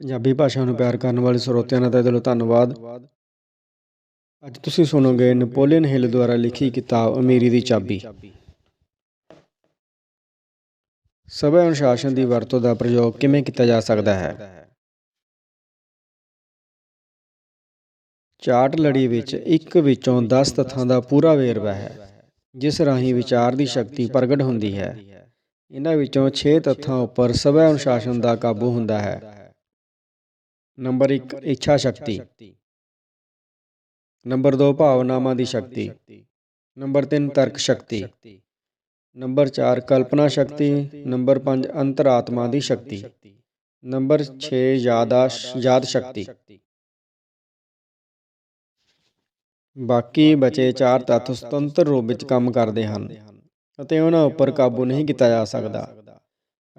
ਪੰਜਾਬੀ ਭਾਸ਼ਾ ਨੂੰ ਪਿਆਰ ਕਰਨ ਵਾਲੇ ਸਰੋਤਿਆਂ ਦਾ ਦਿਲੋਂ ਧੰਨਵਾਦ। ਅੱਜ ਤੁਸੀਂ ਸੁਣੋਗੇ ਨੈਪੋਲੀਅਨ ਹਿੱਲ ਦੁਆਰਾ ਲਿਖੀ ਕਿਤਾਬ ਅਮੀਰੀ ਦੀ ਚਾਬੀ। ਸਭਾ ਅਨੁਸ਼ਾਸਨ ਦੀ ਵਰਤੋਂ ਦਾ ਪ੍ਰਯੋਗ ਕਿਵੇਂ ਕੀਤਾ ਜਾ ਸਕਦਾ ਹੈ? ਚਾਰਟ ਲੜੀ ਵਿੱਚ ਇੱਕ ਵਿੱਚੋਂ 10 ਤੱਥਾਂ ਦਾ ਪੂਰਾ ਵੇਰਵਾ ਹੈ, ਜਿਸ ਰਾਹੀਂ ਵਿਚਾਰ ਦੀ ਸ਼ਕਤੀ ਪ੍ਰਗਟ ਹੁੰਦੀ ਹੈ। ਇਹਨਾਂ ਵਿੱਚੋਂ 6 ਤੱਥਾਂ ਉੱਪਰ ਸਭਾ ਅਨੁਸ਼ਾਸਨ ਦਾ ਕਾਬੂ ਹੁੰਦਾ ਹੈ। ਨੰਬਰ 1 ਇੱਛਾ ਸ਼ਕਤੀ। ਨੰਬਰ 2 ਭਾਵਨਾਵਾਂ ਦੀ ਸ਼ਕਤੀ। ਨੰਬਰ 3 ਤਰਕ ਸ਼ਕਤੀ। ਨੰਬਰ 4 ਕਲਪਨਾ ਸ਼ਕਤੀ। ਨੰਬਰ 5 ਅੰਤਰਾਤਮਾ ਦੀ ਸ਼ਕਤੀ। ਨੰਬਰ 6 ਯਾਦਾਸ਼ ਯਾਦ ਸ਼ਕਤੀ। ਬਾਕੀ ਬਚੇ ਚਾਰ ਤੱਤ ਸੁਤੰਤਰ ਰੂਪ ਵਿੱਚ ਕੰਮ ਕਰਦੇ ਹਨ ਅਤੇ ਉਹਨਾਂ ਉੱਪਰ ਕਾਬੂ ਨਹੀਂ ਕੀਤਾ ਜਾ ਸਕਦਾ।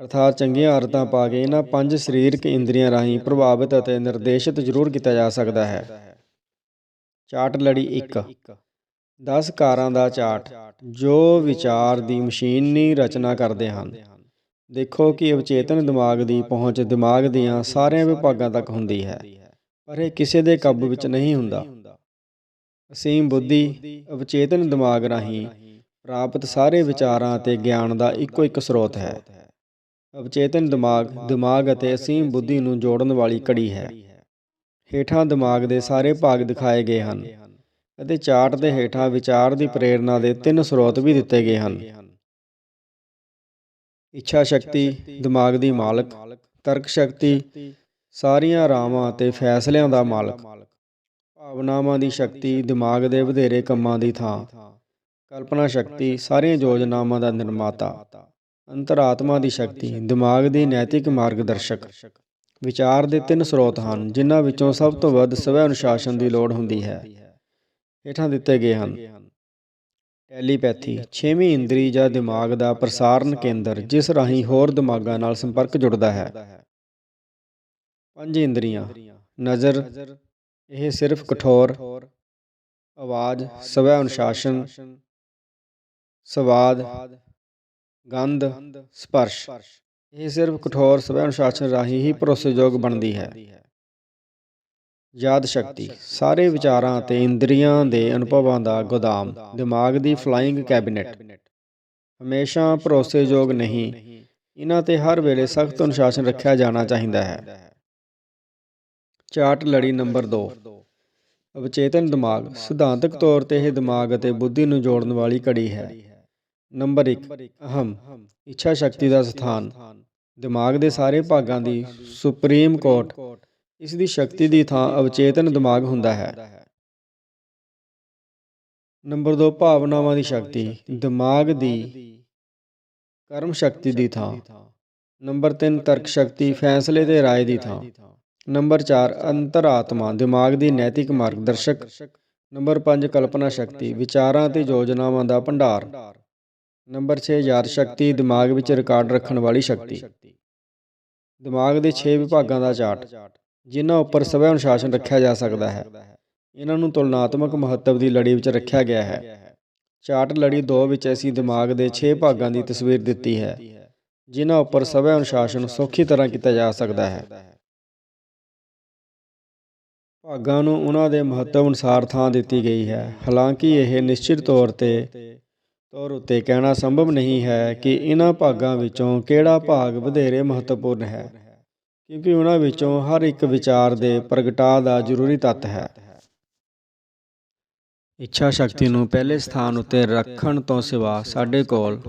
ਅਰਥਾਤ ਚੰਗੀਆਂ ਆਦਤਾਂ ਪਾ ਕੇ ਇਹਨਾਂ ਪੰਜ ਸਰੀਰਕ ਇੰਦਰੀਆਂ ਰਾਹੀਂ ਪ੍ਰਭਾਵਿਤ ਅਤੇ ਨਿਰਦੇਸ਼ਿਤ ਜ਼ਰੂਰ ਕੀਤਾ ਜਾ ਸਕਦਾ ਹੈ। ਚਾਰਟ ਲੜੀ 1 10 ਕਾਰਾਂ ਦਾ ਚਾਰਟ। ਜੋ ਵਿਚਾਰ ਦੀ ਮਸ਼ੀਨੀ ਰਚਨਾ ਕਰਦੇ ਹਨ। ਦੇਖੋ ਕਿ ਅਵਚੇਤਨ ਦਿਮਾਗ ਦੀ ਪਹੁੰਚ ਦਿਮਾਗ ਦੀਆਂ ਸਾਰਿਆਂ ਵਿਭਾਗਾਂ ਤੱਕ ਹੁੰਦੀ ਹੈ, ਪਰ ਇਹ ਕਿਸੇ ਦੇ ਕਾਬੂ ਵਿੱਚ ਨਹੀਂ ਹੁੰਦਾ। ਅਸੀਮ ਬੁੱਧੀ ਅਵਚੇਤਨ ਦਿਮਾਗ ਰਾਹੀਂ ਪ੍ਰਾਪਤ ਸਾਰੇ ਵਿਚਾਰਾਂ ਅਤੇ ਗਿਆਨ ਦਾ ਇੱਕੋ ਇੱਕ ਸਰੋਤ ਹੈ। ਅਵਚੇਤਨ ਦਿਮਾਗ ਦਿਮਾਗ ਅਤੇ ਅਸੀਮ ਬੁੱਧੀ ਨੂੰ ਜੋੜਨ ਵਾਲੀ ਕੜੀ ਹੈ। ਹੇਠਾਂ ਦਿਮਾਗ ਦੇ ਸਾਰੇ ਭਾਗ ਦਿਖਾਏ ਗਏ ਹਨ ਅਤੇ ਚਾਰਟ ਦੇ ਹੇਠਾਂ ਵਿਚਾਰ ਦੀ ਪ੍ਰੇਰਣਾ ਦੇ ਤਿੰਨ ਸਰੋਤ ਵੀ ਦਿੱਤੇ ਗਏ ਹਨ। ਇੱਛਾ ਸ਼ਕਤੀ, ਦਿਮਾਗ ਦੀ ਮਾਲਕ, ਤਰਕ ਸ਼ਕਤੀ, ਸਾਰੀਆਂ ਰਾਵਾਂ ਅਤੇ ਫੈਸਲਿਆਂ ਦਾ ਮਾਲਕ, ਭਾਵਨਾਵਾਂ ਦੀ ਸ਼ਕਤੀ, ਦਿਮਾਗ ਦੇ ਵਧੇਰੇ ਕੰਮਾਂ ਦੀ ਥਾਂ, ਕਲਪਨਾ ਸ਼ਕਤੀ, ਸਾਰੀਆਂ ਯੋਜਨਾਵਾਂ ਦਾ ਨਿਰਮਾਤਾ। ਅੰਤਰਾਤਮਾ ਦੀ ਸ਼ਕਤੀ, ਦਿਮਾਗ ਦੀ ਨੈਤਿਕ ਮਾਰਗਦਰਸ਼ਕ। ਵਿਚਾਰ ਦੇ ਤਿੰਨ ਸਰੋਤ ਹਨ, ਜਿਨ੍ਹਾਂ ਵਿੱਚੋਂ ਸਭ ਤੋਂ ਵੱਧ ਸਵੈ ਅਨੁਸ਼ਾਸਨ ਦੀ ਲੋੜ ਹੁੰਦੀ ਹੈ। ਹੇਠਾਂ ਦਿੱਤੇ ਗਏ ਹਨ। ਟੈਲੀਪੈਥੀ, ਛੇਵੀਂ ਇੰਦਰੀ ਜਾਂ ਦਿਮਾਗ ਦਾ ਪ੍ਰਸਾਰਣ ਕੇਂਦਰ, ਜਿਸ ਰਾਹੀਂ ਹੋਰ ਦਿਮਾਗਾਂ ਨਾਲ ਸੰਪਰਕ ਜੁੜਦਾ ਹੈ। ਪੰਜ ਇੰਦਰੀਆਂ, ਨਜ਼ਰ, ਇਹ ਸਿਰਫ ਕਠੋਰ, ਆਵਾਜ਼, ਸਵੈ ਅਨੁਸ਼ਾਸਨ, ਸਵਾਦ ਗੰਧ, ਸਪਰਸ਼। ਇਹ ਸਿਰਫ ਕਠੋਰ ਸਵੈ ਅਨੁਸ਼ਾਸਨ ਰਾਹੀਂ ਹੀ ਭਰੋਸੇਯੋਗ ਬਣਦੀ ਹੈ। ਯਾਦ ਸ਼ਕਤੀ। ਸਾਰੇ ਵਿਚਾਰਾਂ ਅਤੇ ਇੰਦਰੀਆਂ ਦੇ ਅਨੁਭਵਾਂ ਦਾ ਗੋਦਾਮ। ਦਿਮਾਗ ਦੀ ਫਲਾਈਂਗ ਕੈਬਨਿਟ ਹਮੇਸ਼ਾ ਭਰੋਸੇਯੋਗ ਨਹੀਂ। ਇਹਨਾਂ ਤੇ ਹਰ ਵੇਲੇ ਸਖਤ ਅਨੁਸ਼ਾਸਨ ਰੱਖਿਆ ਜਾਣਾ ਚਾਹੀਦਾ ਹੈ। ਚਾਰਟ ਲੜੀ ਨੰਬਰ 2 ਅਵਚੇਤਨ ਦਿਮਾਗ। ਸਿਧਾਂਤਕ ਤੌਰ ਤੇ ਇਹ ਦਿਮਾਗ ਅਤੇ ਬੁੱਧੀ ਨੂੰ ਜੋੜਨ ਵਾਲੀ ਕੜੀ ਹੈ। ਨੰਬਰ 1 ਅਹਮ ਇੱਛਾ ਸ਼ਕਤੀ ਦਾ ਸਥਾਨ ਦਿਮਾਗ ਦੇ ਸਾਰੇ ਭਾਗਾਂ ਦੀ ਸੁਪਰੀਮ ਕੋਰਟ ਇਸ ਦੀ ਸ਼ਕਤੀ ਦੀ ਥਾਂ ਅਵਚੇਤਨ ਦਿਮਾਗ ਹੁੰਦਾ ਹੈ ਨੰਬਰ 2 ਭਾਵਨਾਵਾਂ ਦੀ ਸ਼ਕਤੀ ਦਿਮਾਗ ਦੀ ਕਰਮ ਸ਼ਕਤੀ ਦੀ ਥਾਂ ਨੰਬਰ 3 ਤਰਕ ਸ਼ਕਤੀ ਫੈਸਲੇ ਤੇ رائے ਦੀ ਥਾਂ ਨੰਬਰ 4 ਅੰਤਰਾਤਮਾ ਦਿਮਾਗ ਦੀ ਨੈਤਿਕ ਮਾਰਗਦਰਸ਼ਕ ਨੰਬਰ 5 ਕਲਪਨਾ ਸ਼ਕਤੀ ਵਿਚਾਰਾਂ ਤੇ ਯੋਜਨਾਵਾਂ ਦਾ ਭੰਡਾਰ ਨੰਬਰ 6 ਯਾਦ ਸ਼ਕਤੀ, ਦਿਮਾਗ ਵਿੱਚ ਰਿਕਾਰਡ ਰੱਖਣ ਵਾਲੀ ਸ਼ਕਤੀ। ਦਿਮਾਗ ਦੇ 6 ਵਿਭਾਗਾਂ ਦਾ ਚਾਰਟ। ਜਿਨ੍ਹਾਂ ਉੱਪਰ ਸਵੈ ਅਨੁਸ਼ਾਸਨ ਰੱਖਿਆ ਜਾ ਸਕਦਾ ਹੈ। ਇਹਨਾਂ ਨੂੰ ਤੁਲਨਾਤਮਕ ਮਹੱਤਵ ਦੀ ਲੜੀ ਵਿੱਚ ਰੱਖਿਆ ਗਿਆ ਹੈ। ਚਾਰਟ ਲੜੀ 2 ਵਿੱਚ ਅਸੀਂ ਦਿਮਾਗ ਦੇ 6 ਭਾਗਾਂ ਦੀ ਤਸਵੀਰ ਦਿੱਤੀ ਹੈ, ਜਿਨ੍ਹਾਂ ਉੱਪਰ ਸਵੈ ਅਨੁਸ਼ਾਸਨ ਸੌਖੀ ਤਰ੍ਹਾਂ ਕੀਤਾ ਜਾ ਸਕਦਾ ਹੈ। ਭਾਗਾਂ ਨੂੰ ਉਹਨਾਂ ਦੇ ਮਹੱਤਵ ਅਨੁਸਾਰ ਥਾਂ ਦਿੱਤੀ ਗਈ ਹੈ। ਹਾਲਾਂਕਿ ਇਹ ਨਿਸ਼ਚਿਤ ਤੌਰ ਤੇ ਤੌਰ ਉੱਤੇ ਕਹਿਣਾ ਸੰਭਵ ਨਹੀਂ ਹੈ ਕਿ ਇਹਨਾਂ ਭਾਗਾਂ ਵਿੱਚੋਂ ਕਿਹੜਾ ਭਾਗ ਵਧੇਰੇ ਮਹੱਤਵਪੂਰਨ ਹੈ, ਕਿਉਂਕਿ ਉਹਨਾਂ ਵਿੱਚੋਂ ਹਰ ਇੱਕ ਵਿਚਾਰ ਦੇ ਪ੍ਰਗਟਾਅ ਦਾ ਜ਼ਰੂਰੀ ਤੱਤ ਹੈ। ਇੱਛਾ ਸ਼ਕਤੀ ਨੂੰ ਪਹਿਲੇ ਸਥਾਨ ਉੱਤੇ ਰੱਖਣ ਤੋਂ ਸਿਵਾ ਸਾਡੇ ਕੋਲ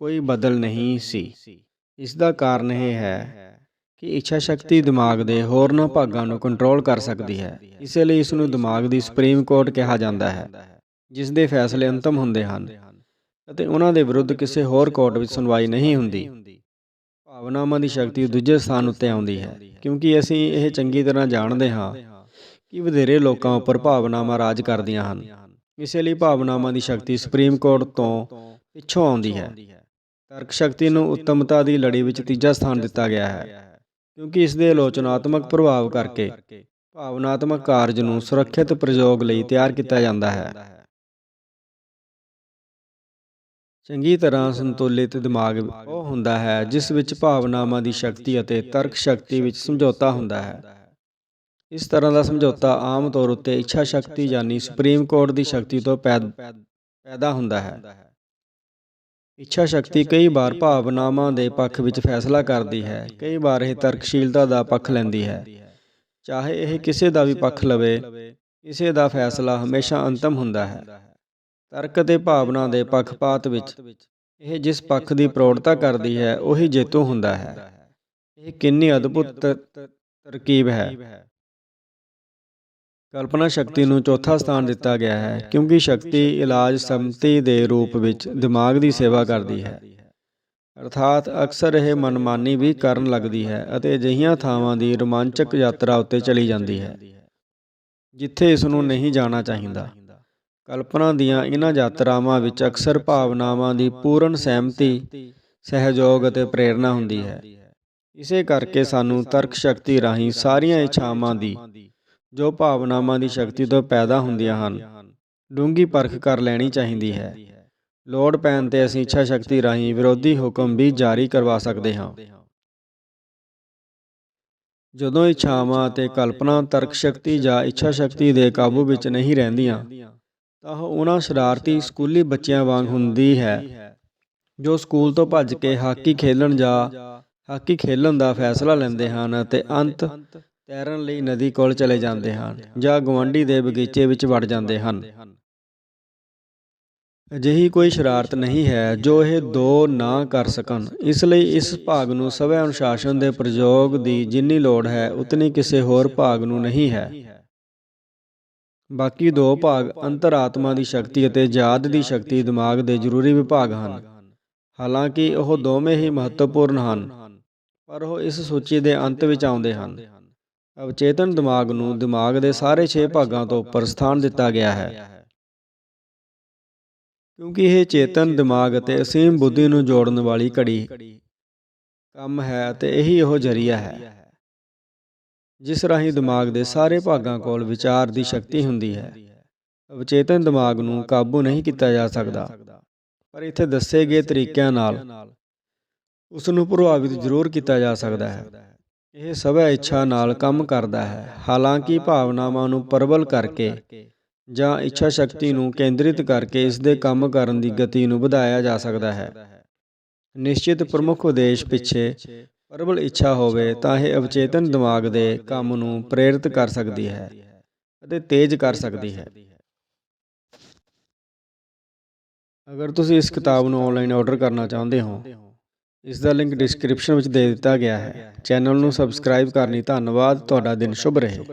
ਕੋਈ ਬਦਲ ਨਹੀਂ ਸੀ। ਇਸ ਦਾ ਕਾਰਨ ਇਹ ਹੈ ਕਿ ਇੱਛਾ ਸ਼ਕਤੀ ਦਿਮਾਗ ਦੇ ਹੋਰਨਾਂ ਭਾਗਾਂ ਨੂੰ ਕੰਟਰੋਲ ਕਰ ਸਕਦੀ ਹੈ। ਇਸੇ ਲਈ ਇਸ ਨੂੰ ਦਿਮਾਗ ਦੀ ਸੁਪਰੀਮ ਕੋਰਟ ਕਿਹਾ ਜਾਂਦਾ ਹੈ। ਜਿਸ ਦੇ ਫੈਸਲੇ ਅੰਤਮ ਹੁੰਦੇ ਹਨ ਅਤੇ ਉਹਨਾਂ ਦੇ ਵਿਰੁੱਧ ਕਿਸੇ ਹੋਰ ਕੋਰਟ ਵਿੱਚ ਸੁਣਵਾਈ ਨਹੀਂ ਹੁੰਦੀ। ਭਾਵਨਾਵਾਂ ਦੀ ਸ਼ਕਤੀ ਦੂਜੇ ਸਥਾਨ ਉੱਤੇ ਆਉਂਦੀ ਹੈ, ਕਿਉਂਕਿ ਅਸੀਂ ਇਹ ਚੰਗੀ ਤਰ੍ਹਾਂ ਜਾਣਦੇ ਹਾਂ ਕਿ ਵਧੇਰੇ ਲੋਕਾਂ ਉੱਪਰ ਭਾਵਨਾਵਾਂ ਰਾਜ ਕਰਦੀਆਂ ਹਨ। ਇਸੇ ਲਈ ਭਾਵਨਾਵਾਂ ਦੀ ਸ਼ਕਤੀ ਸੁਪਰੀਮ ਕੋਰਟ ਤੋਂ ਪਿੱਛੋਂ ਆਉਂਦੀ ਹੈ। ਤਰਕ ਸ਼ਕਤੀ ਨੂੰ ਉੱਤਮਤਾ ਦੀ ਲੜੀ ਵਿੱਚ ਤੀਜਾ ਸਥਾਨ ਦਿੱਤਾ ਗਿਆ ਹੈ, ਕਿਉਂਕਿ ਇਸ ਦੇ ਆਲੋਚਨਾਤਮਕ ਪ੍ਰਭਾਵ ਕਰਕੇ ਭਾਵਨਾਤਮਕ ਕਾਰਜ ਨੂੰ ਸੁਰੱਖਿਅਤ ਪ੍ਰਯੋਗ ਲਈ ਤਿਆਰ ਕੀਤਾ ਜਾਂਦਾ ਹੈ। ਚੰਗੀ ਤਰ੍ਹਾਂ ਸੰਤੁਲਿਤ ਦਿਮਾਗ ਉਹ ਹੁੰਦਾ ਹੈ, ਜਿਸ ਵਿੱਚ ਭਾਵਨਾਵਾਂ ਦੀ ਸ਼ਕਤੀ ਅਤੇ ਤਰਕ ਸ਼ਕਤੀ ਵਿੱਚ ਸਮਝੌਤਾ ਹੁੰਦਾ ਹੈ। ਇਸ ਤਰ੍ਹਾਂ ਦਾ ਸਮਝੌਤਾ ਆਮ ਤੌਰ ਉੱਤੇ ਇੱਛਾ ਸ਼ਕਤੀ ਯਾਨੀ ਸੁਪਰੀਮ ਕੋਰਟ ਦੀ ਸ਼ਕਤੀ ਤੋਂ ਪੈਦ- ਪੈਦਾ ਹੁੰਦਾ ਹੈ। ਇੱਛਾ ਸ਼ਕਤੀ ਕਈ ਵਾਰ ਭਾਵਨਾਵਾਂ ਦੇ ਪੱਖ ਵਿੱਚ ਫੈਸਲਾ ਕਰਦੀ ਹੈ, ਕਈ ਵਾਰ ਇਹ ਤਰਕਸ਼ੀਲਤਾ ਦਾ ਪੱਖ ਲੈਂਦੀ ਹੈ। ਚਾਹੇ ਇਹ ਕਿਸੇ ਦਾ ਵੀ ਪੱਖ ਲਵੇ, ਕਿਸੇ ਦਾ ਫੈਸਲਾ ਹਮੇਸ਼ਾ ਅੰਤਮ ਹੁੰਦਾ ਹੈ। ਤਰਕ ਅਤੇ ਭਾਵਨਾ ਦੇ ਪੱਖਪਾਤ ਵਿੱਚ, ਇਹ ਜਿਸ ਪੱਖ ਦੀ ਪ੍ਰੋੜਤਾ ਕਰਦੀ ਹੈ, ਉਹੀ ਜੇਤੂ ਹੁੰਦਾ ਹੈ। ਇਹ ਕਿੰਨੀ ਅਦਭੁਤ ਤਰਕੀਬ ਹੈ। ਕਲਪਨਾ ਸ਼ਕਤੀ ਨੂੰ ਚੌਥਾ ਸਥਾਨ ਦਿੱਤਾ ਗਿਆ ਹੈ, ਕਿਉਂਕਿ ਸ਼ਕਤੀ ਇਲਾਜ ਸੰਮਤੀ ਦੇ ਰੂਪ ਵਿੱਚ ਦਿਮਾਗ ਦੀ ਸੇਵਾ ਕਰਦੀ ਹੈ। ਅਰਥਾਤ ਅਕਸਰ ਇਹ ਮਨਮਾਨੀ ਵੀ ਕਰਨ ਲੱਗਦੀ ਹੈ ਅਤੇ ਅਜਿਹੀਆਂ ਥਾਵਾਂ ਦੀ ਰੋਮਾਂਚਕ ਯਾਤਰਾ ਉੱਤੇ ਚਲੀ ਜਾਂਦੀ ਹੈ, ਜਿੱਥੇ ਇਸ ਨੂੰ ਨਹੀਂ ਜਾਣਾ ਚਾਹੀਦਾ। ਕਲਪਨਾ ਦੀਆਂ ਇਹਨਾਂ ਯਾਤਰਾਵਾਂ ਵਿੱਚ ਅਕਸਰ ਭਾਵਨਾਵਾਂ ਦੀ ਪੂਰਨ ਸਹਿਮਤੀ, ਸਹਿਯੋਗ ਅਤੇ ਪ੍ਰੇਰਣਾ ਹੁੰਦੀ ਹੈ। ਇਸੇ ਕਰਕੇ ਸਾਨੂੰ ਤਰਕ ਸ਼ਕਤੀ ਰਾਹੀਂ ਸਾਰੀਆਂ ਇੱਛਾਵਾਂ ਦੀ, ਜੋ ਭਾਵਨਾਵਾਂ ਦੀ ਸ਼ਕਤੀ ਤੋਂ ਪੈਦਾ ਹੁੰਦੀਆਂ ਹਨ ਡੂੰਗੀ ਪਰਖ ਕਰ ਲੈਣੀ ਚਾਹੀਦੀ ਹੈ। ਲੋੜ ਪੈਣ ਤੇ ਅਸੀਂ ਇੱਛਾ ਸ਼ਕਤੀ ਰਾਹੀਂ ਵਿਰੋਧੀ ਹੁਕਮ ਵੀ ਜਾਰੀ ਕਰਵਾ ਸਕਦੇ ਹਾਂ। ਜਦੋਂ ਇੱਛਾਵਾਂ ਅਤੇ ਕਲਪਨਾ ਤਰਕ ਸ਼ਕਤੀ ਜਾਂ ਇੱਛਾ ਸ਼ਕਤੀ ਦੇ ਕਾਬੂ ਵਿੱਚ ਨਹੀਂ ਰਹਿੰਦੀਆਂ ਤਾਂ ਉਹ ਉਹਨਾਂ ਸ਼ਰਾਰਤੀ ਸਕੂਲੀ ਬੱਚਿਆਂ ਵਾਂਗ ਹੁੰਦੀ ਹੈ, ਜੋ ਸਕੂਲ ਤੋਂ ਭੱਜ ਕੇ ਹਾਕੀ ਖੇਲਣ ਜਾਂ ਹਾਕੀ ਖੇਲਣ ਦਾ ਫੈਸਲਾ ਲੈਂਦੇ ਹਨ ਅਤੇ ਅੰਤ ਤੈਰਨ ਲਈ ਨਦੀ ਕੋਲ ਚਲੇ ਜਾਂਦੇ ਹਨ ਜਾਂ ਗਵਾਂਢੀ ਦੇ ਬਗੀਚੇ ਵਿੱਚ ਵੜ ਜਾਂਦੇ ਹਨ। ਅਜਿਹੀ ਕੋਈ ਸ਼ਰਾਰਤ ਨਹੀਂ ਹੈ ਜੋ ਇਹ ਦੋ ਨਾ ਕਰ ਸਕਣ। ਇਸ ਲਈ ਇਸ ਭਾਗ ਨੂੰ ਸਵੈ ਅਨੁਸ਼ਾਸਨ ਦੇ ਪ੍ਰਯੋਗ ਦੀ ਜਿੰਨੀ ਲੋੜ ਹੈ, ਉਤਨੀ ਕਿਸੇ ਹੋਰ ਭਾਗ ਨੂੰ ਨਹੀਂ ਹੈ। ਬਾਕੀ ਦੋ ਭਾਗ ਅੰਤਰਾਤਮਾ ਦੀ ਸ਼ਕਤੀ ਅਤੇ ਯਾਦ ਦੀ ਸ਼ਕਤੀ ਦਿਮਾਗ ਦੇ ਜ਼ਰੂਰੀ ਵਿਭਾਗ ਹਨ। ਹਾਲਾਂਕਿ ਉਹ ਦੋਵੇਂ ਹੀ ਮਹੱਤਵਪੂਰਨ ਹਨ, ਪਰ ਉਹ ਇਸ ਸੂਚੀ ਦੇ ਅੰਤ ਵਿੱਚ ਆਉਂਦੇ ਹਨ। ਅਵਚੇਤਨ ਦਿਮਾਗ ਨੂੰ ਦਿਮਾਗ ਦੇ ਸਾਰੇ 6 ਭਾਗਾਂ ਤੋਂ ਉੱਪਰ ਸਥਾਨ ਦਿੱਤਾ ਗਿਆ ਹੈ। ਕਿਉਂਕਿ ਇਹ ਚੇਤਨ ਦਿਮਾਗ ਅਤੇ ਅਸੀਮ ਬੁੱਧੀ ਨੂੰ ਜੋੜਨ ਵਾਲੀ ਘੜੀ ਕੰਮ ਹੈ ਅਤੇ ਇਹੀ ਉਹ ਜਰੀਆ ਹੈ। ਜਿਸ ਰਾਹੀਂ ਦਿਮਾਗ ਦੇ ਸਾਰੇ ਭਾਗਾਂ ਕੋਲ ਵਿਚਾਰ ਦੀ ਸ਼ਕਤੀ ਹੁੰਦੀ ਹੈ। ਅਵਚੇਤਨ ਦਿਮਾਗ ਨੂੰ ਕਾਬੂ ਨਹੀਂ ਕੀਤਾ ਜਾ ਸਕਦਾ। ਪਰ ਇੱਥੇ ਦੱਸੇ ਗਏ ਤਰੀਕਿਆਂ ਨਾਲ ਉਸ ਨੂੰ ਪ੍ਰਭਾਵਿਤ ਜ਼ਰੂਰ ਕੀਤਾ ਜਾ ਸਕਦਾ ਹੈ। ਇਹ ਸਵੈ ਇੱਛਾ ਨਾਲ ਕੰਮ ਕਰਦਾ ਹੈ। ਹਾਲਾਂਕਿ ਭਾਵਨਾਵਾਂ ਨੂੰ ਪ੍ਰਬਲ ਕਰਕੇ ਜਾਂ ਇੱਛਾ ਸ਼ਕਤੀ ਨੂੰ ਕੇਂਦਰਿਤ ਕਰਕੇ ਇਸ ਦੇ ਕੰਮ ਕਰਨ ਦੀ ਗਤੀ ਨੂੰ ਵਧਾਇਆ ਜਾ ਸਕਦਾ ਹੈ। ਨਿਸ਼ਚਿਤ ਪ੍ਰਮੁੱਖ ਉਦੇਸ਼ ਪਿੱਛੇ ਪ੍ਰਬਲ ਇੱਛਾ ਹੋਵੇ ਤਾਂ ਇਹ ਅਵਚੇਤਨ ਦਿਮਾਗ ਦੇ ਕੰਮ ਨੂੰ ਪ੍ਰੇਰਿਤ ਕਰ ਸਕਦੀ ਹੈ ਅਤੇ ਤੇਜ਼ ਕਰ ਸਕਦੀ ਹੈ। ਅਗਰ ਤੁਸੀਂ ਇਸ ਕਿਤਾਬ ਨੂੰ ਆਨਲਾਈਨ ਆਰਡਰ ਕਰਨਾ ਚਾਹੁੰਦੇ ਹੋ, ਇਸ ਦਾ ਲਿੰਕ ਡਿਸਕ੍ਰਿਪਸ਼ਨ ਵਿੱਚ ਦੇ ਦਿੱਤਾ ਗਿਆ ਹੈ। ਚੈਨਲ ਨੂੰ ਸਬਸਕ੍ਰਾਈਬ ਕਰਨੀ ਧੰਨਵਾਦ। ਤੁਹਾਡਾ ਦਿਨ ਸ਼ੁਭ ਰਹੇ।